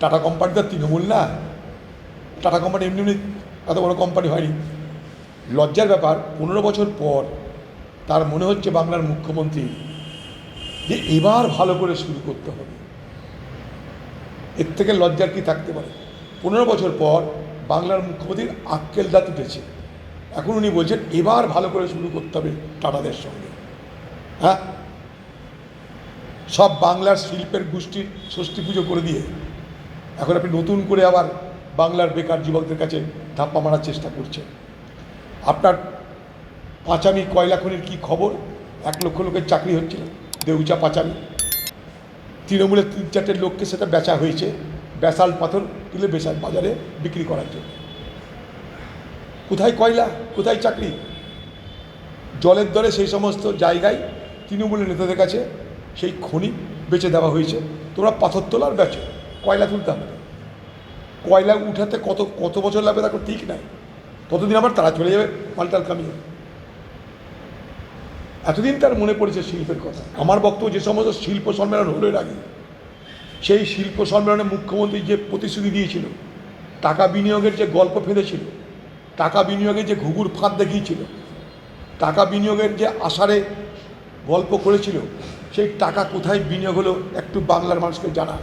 Tata company তো তৃণমূল না? Tata company এমনি এমনি এত বড় কোম্পানি হয়নি। লজ্জার ব্যাপার, পনেরো বছর পর তার মনে হচ্ছে বাংলার মুখ্যমন্ত্রী যে এবার ভালো করে শুরু করতে হবে। এর থেকে লজ্জার কি থাকতে পারে? পনেরো বছর পর বাংলার মুখ্যমন্ত্রীর আক্কেল দাঁত উঠেছে এখন উনি বলছেন, এবার ভালো করে শুরু করতে হবে টাটাদের সঙ্গে। হ্যাঁ? সব বাংলার শিল্পের গোষ্ঠীর ষষ্ঠী পুজো করে দিয়ে এখন আপনি নতুন করে আবার বাংলার বেকার যুবকদের কাছে ধাপ্পা মারার চেষ্টা করছেন। আপনার পাঁচামি কয়লা খনির কী খবর? এক লক্ষ লোকের চাকরি হচ্ছিল, দেউচা পাঁচামি। তৃণমূলের তিন চারটে লোককে সেটা বেচা হয়েছে, বেসাল পাথর তুলে বেসাল বাজারে বিক্রি করার জন্য। কোথায় কয়লা? কোথায় চাকরি? জলের দরে সেই সমস্ত জায়গায় তৃণমূলের নেতাদের কাছে সেই খনি বেচে দেওয়া হয়েছে। তোমরা পাথর তোলার বেচো কয়লা তুলতে হবে। কয়লা উঠাতে কত কত বছর লাগবে তার কোনো ঠিক নাই। ততদিন আবার তারা চলে যাবে, মালটাল কামিয়ে। এতদিন তার মনে পড়েছে শিল্পের কথা। আমার বক্তব্য যে সমস্ত শিল্প সম্মেলন হলো এর আগে, সেই শিল্প সম্মেলনে মুখ্যমন্ত্রী যে প্রতিশ্রুতি দিয়েছিল, টাকা বিনিয়োগের যে গল্প ফেঁদেছিল, টাকা বিনিয়োগের যে ঘুঘুর ফাঁদ দেখিয়েছিল, টাকা বিনিয়োগের যে আষাঢ়ে গল্প করেছিল, সেই টাকা কোথায় বিনিয়োগ হলো একটু বাংলার মানুষকে জানা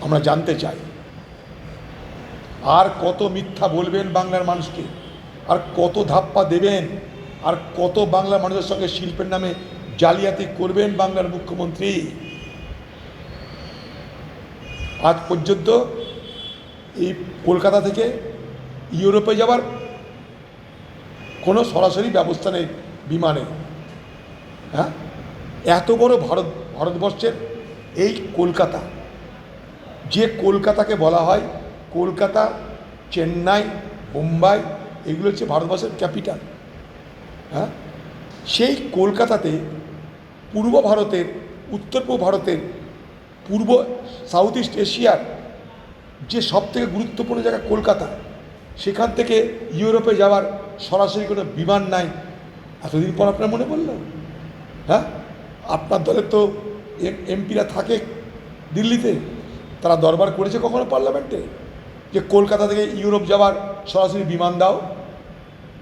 আমরা জানতে চাই। আর কত মিথ্যা বলবেন বাংলার মানুষকে? আর কত ধাপ্পা দেবেন? আর কত বাংলার মানুষের সঙ্গে শিল্পের নামে জালিয়াতি করবেন বাংলার মুখ্যমন্ত্রী? আজ পর্যন্ত এই কলকাতা থেকে ইউরোপে যাওয়ার কোনো সরাসরি ব্যবস্থা নেই বিমানে। হ্যাঁ? এত বড় ভারত ভারতবর্ষের এই কলকাতা যে কলকাতাকে বলা হয়, কলকাতা, চেন্নাই মুম্বাই এগুলো হচ্ছে ভারতবর্ষের ক্যাপিটাল। হ্যাঁ? সেই কলকাতাতে পূর্ব ভারতের, উত্তর পূর্ব ভারতের, পূর্ব সাউথ ইস্ট এশিয়ার যে সবথেকে গুরুত্বপূর্ণ জায়গা কলকাতা, সেখান থেকে ইউরোপে যাওয়ার সরাসরি কোনো বিমান নাই। এতদিন পর আপনার মনে পড়ল? হ্যাঁ? আপনার দলের তো এমপিরা থাকে দিল্লিতে। তারা দরবার করেছে কখনো পার্লামেন্টে? যে কলকাতা থেকে ইউরোপ যাওয়ার সরাসরি বিমান দাও।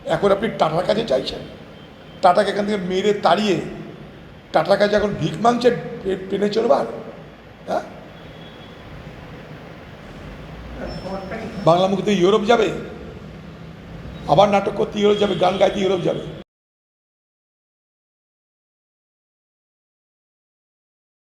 এখন আপনি টাটার কাছে চাইছেন। টাটাকে এখান থেকে মেরে তাড়িয়ে টাটার কাছে এখন ভিক মাংছে ট্রেনে চড়বার। হ্যাঁ? বাংলা মুখ ইউরোপ যাবে। আবার নাটক করতে ইউরোপ যাবে, গান গাইতে ইউরোপ যাবে।